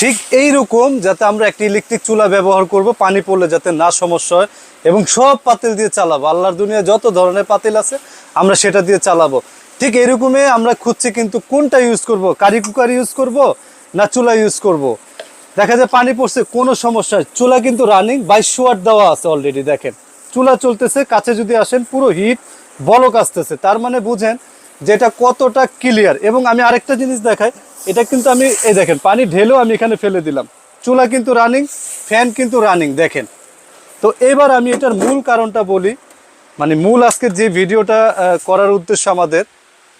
ঠিক এই রকম যাতে আমরা একটি ইলেকট্রিক চুলা ব্যবহার করব, পানি পড়লে যাতে না সমস্যা হয় এবং সব পাতিল দিয়ে চালাবো। আল্লাহর দুনিয়া যত ধরনের পাতিল আছে, আমরা সেটা দিয়ে চালাবো। ঠিক এরকমই আমরা খুঁজছি কিন্তু কোনটা ইউজ করব? কারি কুকার ইউজ করব না চুলা ইউজ করব। দেখা যায় পানি পড়ছে, কোনো সমস্যা। চুলা কিন্তু রানিং বাইশশো ওয়াট দেওয়া আছে অলরেডি দেখেন। চুলা চলতেছে, কাছে যদি আসেন, পুরো হিট বলক আসতেছে। তার মানে বুঝেন যে এটা কতটা ক্লিয়ার এবং আমি আরেকটা জিনিস দেখাই এটা কিন্তু আমি, এই দেখেন, পানি ঢেলেও আমি এখানে ফেলে দিলাম। চুলা কিন্তু রানিং ফ্যান কিন্তু রানিং দেখেন। তো এবার আমি এটার মূল কারণটা বলি। মানে মূল আজকে যে ভিডিওটা করার উদ্দেশ্য আমাদের,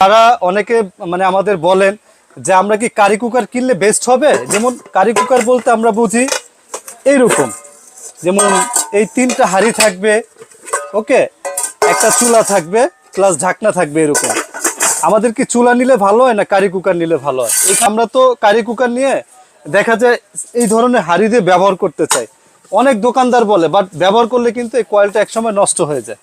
তারা অনেকে মানে আমাদের বলেন যে আমরা কি কারি কুকার কিনলে বেস্ট হবে? যেমন কারি কুকার বলতে আমরা বুঝি এইরকম। যেমন এই তিনটা হাড়ি থাকবে ওকে একটা চুলা থাকবে প্লাস ঢাকনা থাকবে এরকম। আমাদের কি চুলা নিলে ভালো হয় না কারি কুকার নিলে ভালো হয়? আমরা তো কারি কুকার নিয়ে দেখা যায় এই ধরনের হাড়ি দিয়ে ব্যবহার করতে চাই। অনেক দোকানদার বলে বাট ব্যবহার করলে কিন্তু এই কয়েলটা একসময় নষ্ট হয়ে যায়।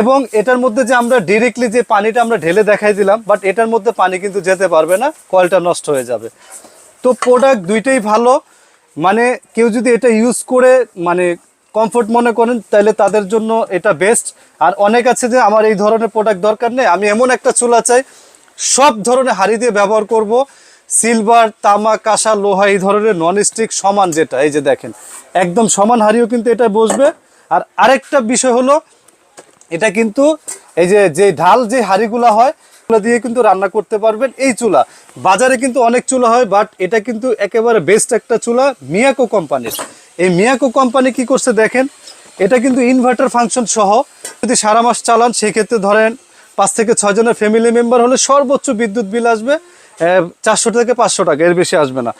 এবং এটার মধ্যে যে আমরা ডিরেক্টলি যে পানিটা আমরা ঢেলে দেখাই দিলাম বাট এটার মধ্যে পানি কিন্তু যেতে পারবে না, কয়েলটা নষ্ট হয়ে যাবে। তো প্রোডাক্ট দুইটাই ভালো। মানে কেউ যদি এটা ইউজ করে মানে কমফোর্ট মনে করেন তাহলে তাদের জন্য এটা বেস্ট আর অনেক আছে যে, আমার এই ধরনের প্রোডাক্ট দরকার নেই, আমি এমন একটা চুলা চাই, সব ধরনের হাড়ি দিয়ে ব্যবহার করব। সিলভার তামা কাঁসা, লোহা, এই ধরনের নন স্টিক সমান যেটা, এই যে দেখেন। একদম সমান হাড়িও কিন্তু এটা বসবে। আর আরেকটা বিষয় হলো, এটা কিন্তু এই যে যে ঢাল যে হাঁড়িগুলো হয় এগুলো দিয়ে কিন্তু রান্না করতে পারবেন এই চুলা। বাজারে কিন্তু অনেক চুলা হয় বাট এটা কিন্তু একেবারে বেস্ট একটা চুলা মিয়াকো কোম্পানির। এই মিয়াকো কোম্পানি কি করছে দেখেন, এটা কিন্তু ইনভার্টার ফাংশন সহ যদি সারা মাস চালান, সেক্ষেত্রে ধরেন পাঁচ থেকে ছয় জনের ফ্যামিলি মেম্বার হলে সর্বোচ্চ বিদ্যুৎ বিল আসবে চারশো থেকে পাঁচশো টাকা, এর বেশি আসবে না।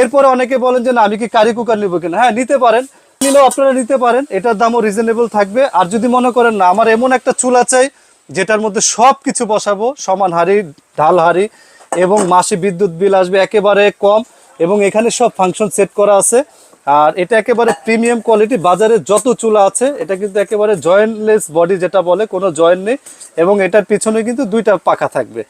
এরপরে অনেকে বলেন যে, না, আমি কি কারি কুকার নিবো কিনা? হ্যাঁ নিতে পারেন। নিলেও আপনারা নিতে পারেন, এটার দামও রিজনেবল থাকবে। আর যদি মনে করেন, না, আমার এমন একটা চুলা চাই যেটার মধ্যে সব কিছু বসাবো, সমান হাড়ি, ঢাল হাড়ি এবং মাসে বিদ্যুৎ বিল আসবে একেবারে কম এবং এখানে সব ফাংশন সেট করা আছে। আর এটা একেবারে প্রিমিয়াম কোয়ালিটি বাজারে যত চুলা আছে, এটা কিন্তু একেবারে জয়েন্টলেস বডি যেটা বলে, কোনো জয়েন্ট নেই এবং এটার পিছনে কিন্তু দুইটা পাখা থাকবে।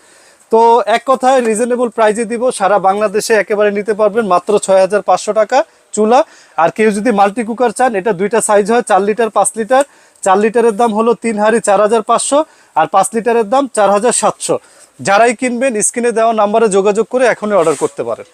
তো এক কথায় রিজনেবল প্রাইজে দিব, সারা বাংলাদেশে একেবারে নিতে পারবেন মাত্র ছয় হাজার পাঁচশো টাকা চুলা। আর কেউ যদি মাল্টি কুকার চান, এটা দুইটা সাইজ হয়, চার লিটার পাঁচ লিটার চার লিটারের দাম হলো তিন হাড়ি চার হাজার পাঁচশো, আর পাঁচ লিটারের দাম চার হাজার সাতশো। যারাই কিনবেন, স্ক্রিনে দেওয়া নাম্বারে যোগাযোগ করে এখনই অর্ডার করতে পারেন।